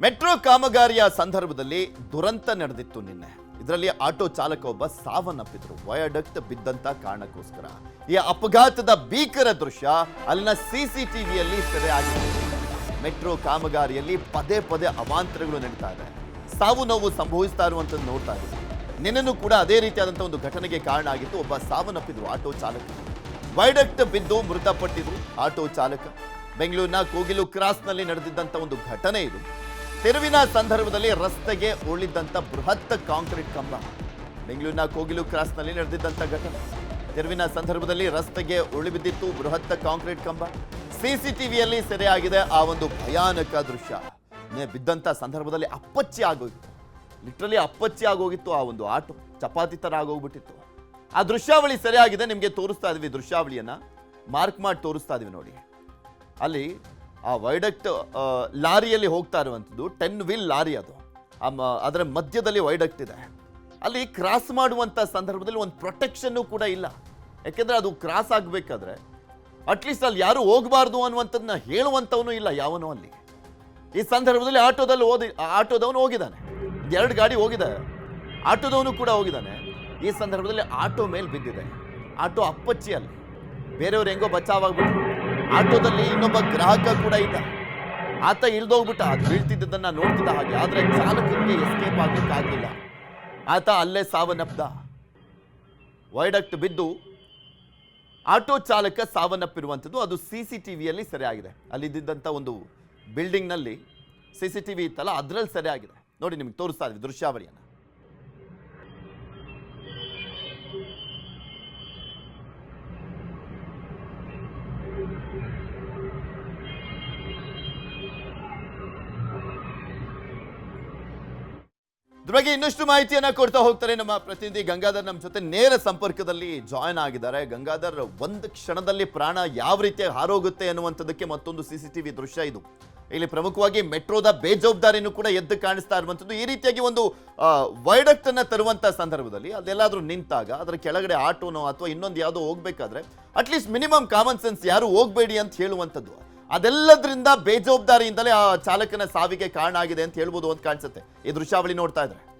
Metro ಕಾಮಗಾರಿಯ ಸಂದರ್ಭದಲ್ಲಿ ದುರಂತ ನಡೆದಿತ್ತು ನಿನ್ನೆ. ಇದರಲ್ಲಿ ಆಟೋ ಚಾಲಕ ಒಬ್ಬ ಸಾವನ್ನಪ್ಪಿದ್ರು. ವಯಡಕ್ಟ್ ಬಿದ್ದಂತ ಕಾರಣಕ್ಕೋಸ್ಕರ. ಈ ಅಪಘಾತದ ಭೀಕರ ದೃಶ್ಯ ಅಲ್ಲಿನ ಸಿಸಿಟಿವಿಯಲ್ಲಿ ಸೆರೆ ಆಗಿದೆ. ಮೆಟ್ರೋ ಕಾಮಗಾರಿಯಲ್ಲಿ ಪದೇ ಪದೇ ಅವಾಂತರಗಳು ನಡೀತಾ ಇದೆ. ಸಾವು ನೋವು ಸಂಭವಿಸ್ತಾ ಇರುವಂತದ್ದು ನೋಡ್ತಾ ಇದ್ದೀವಿ. ನಿನ್ನೂ ಕೂಡ ಅದೇ ರೀತಿಯಾದಂಥ ಒಂದು ಘಟನೆಗೆ ಕಾರಣ ಆಗಿತ್ತು ಒಬ್ಬ ಸಾವನ್ನಪ್ಪಿದ್ರು ಆಟೋ ಚಾಲಕ. ವೈಡಕ್ಟ್ ಬಿದ್ದು ಮೃತಪಟ್ಟಿದ್ರು ಆಟೋ ಚಾಲಕ. ಬೆಂಗಳೂರಿನ ಕೋಗಿಲು ಕ್ರಾಸ್ನಲ್ಲಿ ನಡೆದಿದ್ದಂಥ ಒಂದು ಘಟನೆ ಇದು. ತಿರುವಿನ ಸಂದರ್ಭದಲ್ಲಿ ರಸ್ತೆಗೆ ಉಳಿದಂಥ ಬೃಹತ್ ಕಾಂಕ್ರೀಟ್ ಕಂಬ. ಬೆಂಗಳೂರಿನ ಕೋಗಿಲು ಕ್ರಾಸ್ನಲ್ಲಿ ನಡೆದಿದ್ದಂಥ ಘಟನೆ. ತೆರುವಿನ ಸಂದರ್ಭದಲ್ಲಿ ರಸ್ತೆಗೆ ಉಳಿಬಿದ್ದಿತ್ತು ಬೃಹತ್ ಕಾಂಕ್ರೀಟ್ ಕಂಬ. ಸಿಸಿಟಿವಿಯಲ್ಲಿ ಸೆರೆಯಾಗಿದೆ ಆ ಒಂದು ಭಯಾನಕ ದೃಶ್ಯ. ಬಿದ್ದಂಥ ಸಂದರ್ಭದಲ್ಲಿ ಅಪ್ಪಚ್ಚಿ ಆಗೋಗಿತ್ತು ಲಿಟ್ರಲಿ ಅಪ್ಪಚ್ಚಿ ಆಗೋಗಿತ್ತು ಆ ಒಂದು ಆಟೋ. ಚಪಾತಿ ಥರ ಆಗೋಗ್ಬಿಟ್ಟಿತ್ತು. ಆ ದೃಶ್ಯಾವಳಿ ಸರಿಯಾಗಿದೆ, ನಿಮಗೆ ತೋರಿಸ್ತಾ ಇದೀವಿ ದೃಶ್ಯಾವಳಿಯನ್ನ. ಮಾರ್ಕ್ ಮಾಡಿ ತೋರಿಸ್ತಾ ಇದೀವಿ ನೋಡಿ. ಅಲ್ಲಿ ಆ ವೈಡಕ್ಟ್ ಲಾರಿಯಲ್ಲಿ ಹೋಗ್ತಾ ಇರುವಂಥದ್ದು ಟೆನ್ ವೀಲ್ ಲಾರಿ ಅದು. ಅದರ ಮಧ್ಯದಲ್ಲಿ ವೈಡಕ್ಟ್ ಇದೆ. ಅಲ್ಲಿ ಕ್ರಾಸ್ ಮಾಡುವಂಥ ಸಂದರ್ಭದಲ್ಲಿ ಒಂದು ಪ್ರೊಟೆಕ್ಷನ್ನು ಕೂಡ ಇಲ್ಲ. ಯಾಕೆಂದರೆ ಅದು ಕ್ರಾಸ್ ಆಗಬೇಕಾದ್ರೆ ಅಟ್ಲೀಸ್ಟ್ ಅಲ್ಲಿ ಯಾರು ಹೋಗಬಾರ್ದು ಅನ್ನುವಂಥದ್ದನ್ನ ಹೇಳುವಂಥವನು ಇಲ್ಲ ಯಾವನೂ ಅಲ್ಲಿ. ಈ ಸಂದರ್ಭದಲ್ಲಿ ಆಟೋದಲ್ಲಿ ಓದಿ, ಆಟೋದವನು ಹೋಗಿದ್ದಾನೆ. ಎರಡು ಗಾಡಿ ಹೋಗಿದೆ. ಆಟೋದವನು ಕೂಡ ಹೋಗಿದ್ದಾನೆ. ಈ ಸಂದರ್ಭದಲ್ಲಿ ಆಟೋ ಮೇಲೆ ಬಿದ್ದಿದೆ. ಆಟೋ ಅಪ್ಪಚ್ಚಿ ಅಲ್ಲಿ ಬೇರೆಯವ್ರು ಹೆಂಗೋ ಬಚಾವಾಗ್ಬಿಟ್ರು ಆಟೋದಲ್ಲಿ ಇನ್ನೊಬ್ಬ ಗ್ರಾಹಕ ಕೂಡ ಇದ್ದ. ಆತ ಇಳ್ದೋಗ್ಬಿಟ್ಟ, ಅದು ಬೀಳ್ತಿದ್ದದನ್ನ ನೋಡ್ತಿದ್ದ ಹಾಗೆ. ಆದ್ರೆ ಚಾಲಕನಿಗೆ ಎಸ್ಕೇಪ್ ಆಗಲಿಕ್ಕಾಗಲಿಲ್ಲ ಆತ ಅಲ್ಲೇ ಸಾವನ್ನಪ್ಪಿದ ವೈಡಕ್ಟ್ ಬಿದ್ದು, ಆಟೋ ಚಾಲಕ ಸಾವನ್ನಪ್ಪಿರುವಂಥದ್ದು ಅದು ಸಿ ಸಿ ಟಿ ವಿಯಲ್ಲಿ ಸೆರೆಯಾಗಿದೆ. ಅಲ್ಲಿದ್ದಂಥ ಒಂದು ಬಿಲ್ಡಿಂಗ್ನಲ್ಲಿ ಸಿ ಸಿ ಟಿ ವಿ ಇತ್ತಲ್ಲ, ಅದರಲ್ಲಿ ಸೆರೆಯಾಗಿದೆ. ನೋಡಿ ನಿಮ್ಗೆ ತೋರಿಸ್ತಾ ಇದ್ವಿ ದೃಶ್ಯಾವಳಿಯನ್ನು. ಇದ್ರ ಬಗ್ಗೆ ಇನ್ನಷ್ಟು ಮಾಹಿತಿಯನ್ನ ಕೊಡ್ತಾ ಹೋಗ್ತಾರೆ ನಮ್ಮ ಪ್ರತಿನಿಧಿ ಗಂಗಾಧರ್. ನಮ್ಮ ಜೊತೆ ನೇರ ಸಂಪರ್ಕದಲ್ಲಿ ಜಾಯ್ನ್ ಆಗಿದ್ದಾರೆ. ಗಂಗಾಧರ್, ಒಂದು ಕ್ಷಣದಲ್ಲಿ ಪ್ರಾಣ ಯಾವ ರೀತಿ ಹಾರೋಗುತ್ತೆ ಅನ್ನುವಂಥದ್ದಕ್ಕೆ ಮತ್ತೊಂದು ಸಿ ಸಿ ಟಿವಿ ದೃಶ್ಯ ಇದು. ಇಲ್ಲಿ ಪ್ರಮುಖವಾಗಿ ಮೆಟ್ರೋದ ಬೇಜವಾಬ್ದಾರಿನೂ ಕೂಡ ಎದ್ದು ಕಾಣಿಸ್ತಾ ಇರುವಂಥದ್ದು. ಈ ರೀತಿಯಾಗಿ ಒಂದು ವೈಡಕ್ಟ್ ಅನ್ನ ಸಂದರ್ಭದಲ್ಲಿ ಅದೆಲ್ಲಾದ್ರೂ ನಿಂತಾಗ ಅದರ ಕೆಳಗಡೆ ಆಟೋನೋ ಅಥವಾ ಇನ್ನೊಂದು ಯಾವುದೋ ಹೋಗ್ಬೇಕಾದ್ರೆ ಅಟ್ಲೀಸ್ಟ್ ಮಿನಿಮಮ್ ಕಾಮನ್ ಸೆನ್ಸ್ ಯಾರು ಹೋಗ್ಬೇಡಿ ಅಂತ ಹೇಳುವಂಥದ್ದು ಅದೆಲ್ಲದ್ರಿಂದ ಬೇಜವಾಬ್ದಾರಿಯಿಂದಲೇ ಆ ಚಾಲಕನ ಸಾವಿಗೆ ಕಾರಣ ಆಗಿದೆ ಅಂತ ಹೇಳ್ಬೋದು ಅಂತ ಕಾಣಿಸುತ್ತೆ. ಈ ದೃಶ್ಯಾವಳಿ ನೋಡ್ತಾ ಇದ್ರೆ.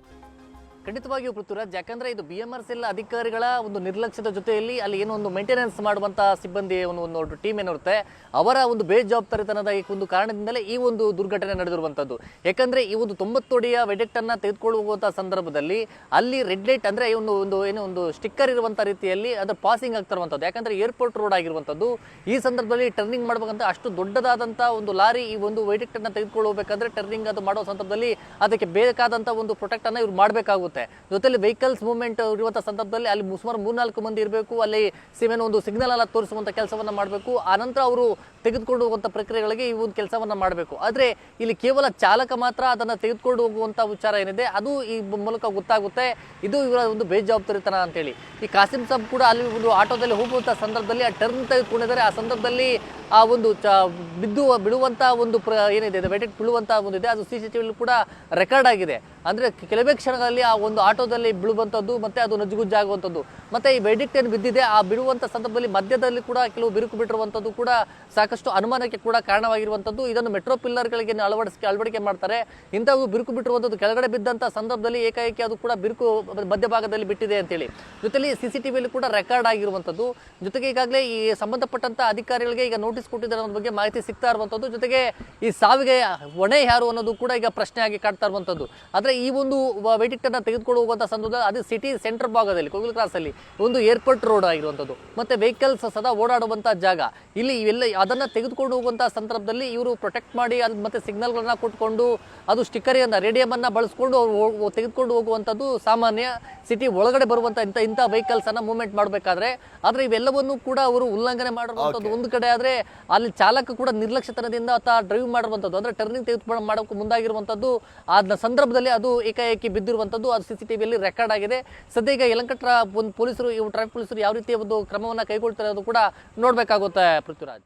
ಖಂಡಿತವಾಗಿಯೂ ಪೃಥ್ವಿರಾಜ್, ಯಾಕಂದ್ರೆ ಇದು B M R C L ಅಧಿಕಾರಿಗಳ ಒಂದು ನಿರ್ಲಕ್ಷ್ಯದ ಜೊತೆಯಲ್ಲಿ ಅಲ್ಲಿ ಏನೋ ಒಂದು ಮೇಂಟೆನೆನ್ಸ್ ಮಾಡುವಂತಹ ಸಿಬ್ಬಂದಿ ಒಂದು ಟೀಮ್ ಏನಿರುತ್ತೆ, ಅವರ ಒಂದು ಬೇಜವಾಬ್ದಾರಿತನದ ಈ ಒಂದು ಕಾರಣದಿಂದಲೇ ಈ ಒಂದು ದುರ್ಘಟನೆ ನಡೆದಿರುವಂತದ್ದು. ಯಾಕಂದ್ರೆ ಈ ಒಂದು ತೊಂಬತ್ತೊಡಿಯ ವೆಡೆಕ್ಟ್ ಅನ್ನ ತೆಗೆದುಕೊಂಡು ಹೋಗುವಂತಹ ಸಂದರ್ಭದಲ್ಲಿ ಅಲ್ಲಿ ರೆಡ್ ಲೈಟ್ ಅಂದ್ರೆ ಒಂದು ಒಂದು ಏನು ಒಂದು ಸ್ಟಿಕ್ಕರ್ ಇರುವಂತಹ ರೀತಿಯಲ್ಲಿ ಅದು ಪಾಸಿಂಗ್ ಆಗ್ತಿರುವಂತದ್ದು ಯಾಕಂದ್ರೆ ಏರ್ಪೋರ್ಟ್ ರೋಡ್ ಆಗಿರುವಂತದ್ದು. ಈ ಸಂದರ್ಭದಲ್ಲಿ ಟರ್ನಿಂಗ್ ಮಾಡಬೇಕಂತ ಅಷ್ಟು ದೊಡ್ಡದಾದಂತಹ ಒಂದು ಲಾರಿ ಈ ಒಂದು ವೆಡೆಕ್ಟ್ ಅನ್ನ ತೆಗೆದುಕೊಂಡು ಹೋಗ್ಬೇಕಾದ್ರೆ ಟರ್ನಿಂಗ್ ಅದು ಮಾಡುವ ಸಂದರ್ಭದಲ್ಲಿ ಅದಕ್ಕೆ ಬೇಕಾದಂತಹ ಒಂದು ಪ್ರೊಟೆಕ್ಟ್ ಅನ್ನ ಇವ್ರು ಮಾಡಬೇಕಾಗುತ್ತೆ. ಜೊತೆಲಿ ವೆಹಿಕಲ್ಸ್ ಮೂವ್ಮೆಂಟ್ ಇರುವಂತ ಸಂದರ್ಭದಲ್ಲಿ ಅಲ್ಲಿ ಸುಮಾರು ಮೂರ್ನಾಲ್ಕು ಮಂದಿ ಇರಬೇಕು, ಅಲ್ಲಿ ಸಿಮೆನ್ ಒಂದು ಸಿಗ್ನಲ್ ಎಲ್ಲ ತೋರಿಸುವಂತ ಕೆಲಸವನ್ನ ಮಾಡಬೇಕು. ಆನಂತರ ಅವರು ತೆಗೆದುಕೊಂಡು ಹೋಗುವಂತ ಪ್ರಕ್ರಿಯೆಗಳಿಗೆ ಈ ಒಂದು ಕೆಲಸವನ್ನ ಮಾಡಬೇಕು. ಆದ್ರೆ ಇಲ್ಲಿ ಕೇವಲ ಚಾಲಕ ಮಾತ್ರ ಅದನ್ನ ತೆಗೆದುಕೊಂಡು ಹೋಗುವಂತ ವಿಚಾರ ಏನಿದೆ, ಅದು ಈ ಮೂಲಕ ಗೊತ್ತಾಗುತ್ತೆ. ಇದು ಇವರ ಒಂದು ಬೇಜವಾಬ್ದಾರಿತನ ಅಂತೇಳಿ. ಈ ಕಾಸಿಂ ಸಾಬ್ ಕೂಡ ಅಲ್ಲಿ ಒಂದು ಆಟೋದಲ್ಲಿ ಹೋಗುವಂತ ಸಂದರ್ಭದಲ್ಲಿ ಆ ಟರ್ನ್ ತೆಗೆದುಕೊಂಡಿದ್ದಾರೆ. ಆ ಸಂದರ್ಭದಲ್ಲಿ ಆ ಒಂದು ಬಿದ್ದು ಬಿಡುವಂತ ಒಂದು ಏನಿದೆ ವೆಟೆಟ್ ಬಿಡುವಂತ ಒಂದು ಇದೆ ಅದು ಸಿ ಸಿ ಕೂಡ ರೆಕಾರ್ಡ್ ಆಗಿದೆ. ಅಂದ್ರೆ ಕೆಲವೇ ಕ್ಷಣಗಳಲ್ಲಿ ಆ ಒಂದು ಆಟೋದಲ್ಲಿ ಬೀಳುವಂಥದ್ದು, ಮತ್ತೆ ಅದು ನಜ್ಜುಗುಜ್ಜಾಗುವಂಥದ್ದು ಮತ್ತೆ ಈ ವೆಡಿಕ್ಟ್ ಏನು ಬಿದ್ದಿದೆ, ಆ ಬಿಡುವಂತ ಸಂದರ್ಭದಲ್ಲಿ ಮಧ್ಯದಲ್ಲಿ ಕೂಡ ಕೆಲವು ಬಿರುಕು ಬಿಟ್ಟಿರುವಂಥದ್ದು ಕೂಡ ಸಾಕಷ್ಟು ಅನುಮಾನಕ್ಕೆ ಕೂಡ ಕಾರಣವಾಗಿರುವಂಥದ್ದು. ಇದನ್ನು ಮೆಟ್ರೋ ಪಿಲ್ಲರ್ಗಳಿಗೆ ಅಳವಡಿಸಿ, ಅಳವಡಿಕೆ ಮಾಡ್ತಾರೆ. ಇಂಥವು ಬಿರುಕು ಬಿಟ್ಟಿರುವಂಥದ್ದು ಕೆಳಗಡೆ ಬಿದ್ದಂತ ಸಂದರ್ಭದಲ್ಲಿ ಏಕಾಏಕಿ ಅದು ಕೂಡ ಬಿರುಕು ಮಧ್ಯಭಾಗದಲ್ಲಿ ಬಿಟ್ಟಿದೆ ಅಂತೇಳಿ. ಜೊತೆಲಿ ಸಿ ಸಿ ಟಿವಿಯಲ್ಲಿ ಕೂಡ ರೆಕಾರ್ಡ್ ಆಗಿರುವಂಥದ್ದು. ಜೊತೆಗೆ ಈಗಾಗಲೇ ಈ ಸಂಬಂಧಪಟ್ಟಂತ ಅಧಿಕಾರಿಗಳಿಗೆ ಈಗ ನೋಟಿಸ್ ಕೊಟ್ಟಿದ್ದಾರೆ ಅನ್ನೋದ್ರ ಬಗ್ಗೆ ಮಾಹಿತಿ ಸಿಗ್ತಾ ಇರುವಂಥದ್ದು. ಜೊತೆಗೆ ಈ ಸಾವಿಗೆ ಹೊಣೆ ಯಾರು ಅನ್ನೋದು ಕೂಡ ಈಗ ಪ್ರಶ್ನೆಯಾಗಿ ಕಾಡ್ತಾ ಇರುವಂಥದ್ದು. ಆದರೆ ಈ ಒಂದು ವೆಡಿಕ್ಟ್ ಅನ್ನ ತೆಗೆದುಕೊಂಡು ಹೋಗುವಂಥ ಸಂದರ್ಭದಲ್ಲಿ ಅದು ಸಿಟಿ ಸೆಂಟರ್ ಭಾಗದಲ್ಲಿ ಕೋಗಿಲ್ ಕ್ರಾಸ್ ಅಲ್ಲಿ ಒಂದು ಏರ್ಪೋರ್ಟ್ ರೋಡ್ ಆಗಿರುವಂಥದ್ದು ಮತ್ತೆ ವೆಹಿಕಲ್ಸ್ ಸದಾ ಓಡಾಡುವಂಥ ಜಾಗ. ಇಲ್ಲಿ ಇವೆಲ್ಲ ಅದನ್ನ ತೆಗೆದುಕೊಂಡು ಹೋಗುವಂಥ ಸಂದರ್ಭದಲ್ಲಿ ಇವರು ಪ್ರೊಟೆಕ್ಟ್ ಮಾಡಿ ಅಲ್ಲಿ ಮತ್ತೆ ಸಿಗ್ನಲ್ಗಳನ್ನು ಕೊಟ್ಕೊಂಡು ಅದು ಸ್ಟಿಕ್ಕರಿಯನ್ನು ರೇಡಿಯಂ ಅನ್ನ ಬಳಸ್ಕೊಂಡು ಅವ್ರು ತೆಗೆದುಕೊಂಡು ಹೋಗುವಂಥದ್ದು ಸಾಮಾನ್ಯ ಸಿಟಿ ಒಳಗಡೆ ಬರುವಂಥ ಇಂಥ ಇಂಥ ವೆಹಿಕಲ್ಸ್ ಅನ್ನ ಮೂವ್ಮೆಂಟ್ ಮಾಡಬೇಕಾದ್ರೆ. ಆದ್ರೆ ಇವೆಲ್ಲವನ್ನು ಕೂಡ ಅವರು ಉಲ್ಲಂಘನೆ ಮಾಡಿರುವಂಥದ್ದು ಒಂದು ಕಡೆ ಆದ್ರೆ ಅಲ್ಲಿ ಚಾಲಕ ಕೂಡ ನಿರ್ಲಕ್ಷ್ಯತನದಿಂದ ಆತ ಡ್ರೈವ್ ಮಾಡಿರುವಂಥದ್ದು ಅಂದ್ರೆ ಟರ್ನಿಂಗ್ ತೆಗೆದುಕೊಂಡು ಮಾಡೋಕೆ ಮುಂದಾಗಿರುವಂಥದ್ದು ಆ ಸಂದರ್ಭದಲ್ಲಿ ಅದು ಏಕಾಏಕಿ ಬಿದ್ದಿರುವಂಥದ್ದು ಅದು ಸಿ ಸಿ ಟಿವಿಯಲ್ಲಿ ರೆಕಾರ್ಡ್ ಆಗಿದೆ. ಸದ್ಯ ಈಗ ಯಲಂಕಟ್ರ ಒಂದು ಪೊಲೀಸರು, ಇವು ಟ್ರಾಫಿಕ್ ಪೊಲೀಸರು ಯಾವ ರೀತಿಯ ಒಂದು ಕ್ರಮವನ್ನ ಕೈಗೊಳ್ತಾರೆ ಅದು ಕೂಡ ನೋಡ್ಬೇಕಾಗುತ್ತೆ ಪೃಥ್ವಿರಾಜ್.